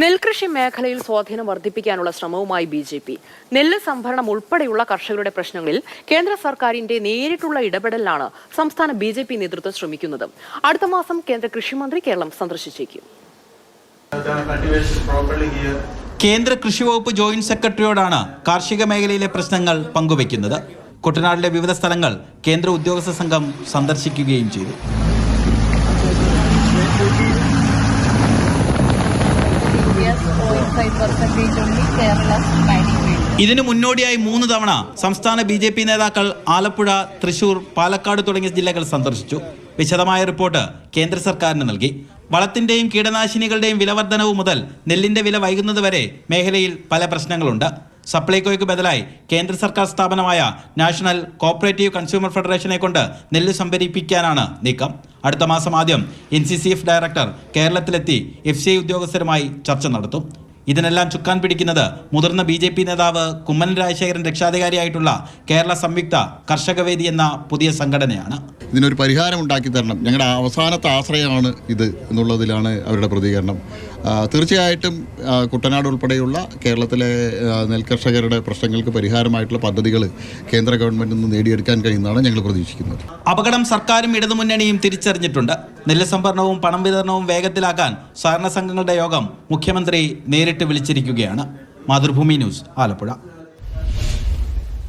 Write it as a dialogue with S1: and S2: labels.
S1: നെൽകൃഷി മേഖലയിൽ സ്വാധീനം വർദ്ധിപ്പിക്കാനുള്ള ശ്രമവുമായി ബി ജെ പി. നെല്ല് സംഭരണം ഉൾപ്പെടെയുള്ള കർഷകരുടെ പ്രശ്നങ്ങളിൽ കേന്ദ്ര സർക്കാരിന്റെ നേരിട്ടുള്ള ഇടപെടലിലാണ് സംസ്ഥാന ബി ജെ പി നേതൃത്വം ശ്രമിക്കുന്നത്. അടുത്ത മാസം കേന്ദ്ര കൃഷിമന്ത്രി കേരളം സന്ദർശിച്ചേക്കും.
S2: കേന്ദ്ര കൃഷി വകുപ്പ് ജോയിന്റ് സെക്രട്ടറിയോടാണ് കാർഷിക മേഖലയിലെ പ്രശ്നങ്ങൾ പങ്കുവയ്ക്കുന്നത്. കുട്ടനാടിലെ വിവിധ സ്ഥലങ്ങൾ കേന്ദ്ര ഉദ്യോഗസ്ഥ സംഘം സന്ദർശിക്കുകയും ചെയ്തു. ഇതിനു മുന്നോടിയായി മൂന്ന് തവണ സംസ്ഥാന ബി ജെ പി നേതാക്കൾ ആലപ്പുഴ തൃശൂർ പാലക്കാട് തുടങ്ങിയ ജില്ലകൾ സന്ദർശിച്ചു. വിശദമായ റിപ്പോർട്ട് കേന്ദ്ര സർക്കാരിന് നൽകി. വളത്തിന്റെയും കീടനാശിനികളുടെയും വിലവർദ്ധനവ് മുതൽ നെല്ലിന്റെ വില വൈകുന്നതുവരെ മേഖലയിൽ പല പ്രശ്നങ്ങളുണ്ട്. സപ്ലൈകോയ്ക്ക് ബദലായി കേന്ദ്ര സർക്കാർ സ്ഥാപനമായ നാഷണൽ കോപ്പറേറ്റീവ് കൺസ്യൂമർ ഫെഡറേഷനെ കൊണ്ട് നെല്ല് സംഭരിപ്പിക്കാനാണ് നീക്കം. അടുത്ത മാസം ആദ്യം എൻ ഡയറക്ടർ കേരളത്തിലെത്തി എഫ് ഉദ്യോഗസ്ഥരുമായി ചർച്ച നടത്തും. ഇതിനെല്ലാം ചുക്കാൻ പിടിക്കുന്നത് മുതിർന്ന ബി ജെ പി നേതാവ് കുമ്മനം രാജശേഖരൻ രക്ഷാധികാരിയായിട്ടുള്ള കേരള സംയുക്ത കർഷകവേദി എന്ന പുതിയ സംഘടനയാണ്.
S3: ഇതിനൊരു പരിഹാരം ഉണ്ടാക്കി തരണം. ഞങ്ങളുടെ അവസാനത്തെ ആശ്രയമാണ് ഇത് എന്നുള്ളതിലാണ് അവരുടെ പ്രതികരണം. തീർച്ചയായിട്ടും കുട്ടനാട് ഉൾപ്പെടെയുള്ള കേരളത്തിലെ നെൽകർഷകരുടെ പ്രശ്നങ്ങൾക്ക് പരിഹാരമായിട്ടുള്ള പദ്ധതികൾ കേന്ദ്ര ഗവൺമെന്റിൽ നിന്ന് നേടിയെടുക്കാൻ കഴിയുന്നതാണ് ഞങ്ങൾ പ്രതീക്ഷിക്കുന്നത്.
S2: അപകടം സർക്കാരും ഇടതുമുന്നണിയും തിരിച്ചറിഞ്ഞിട്ടുണ്ട്. നെല്ല് സംഭരണവും പണം വിതരണവും വേഗത്തിലാക്കാൻ സഹകരണ സംഘങ്ങളുടെ യോഗം മുഖ്യമന്ത്രി നേരിട്ട് വിളിച്ചിരിക്കുകയാണ്. മാതൃഭൂമി ന്യൂസ് ആലപ്പുഴ.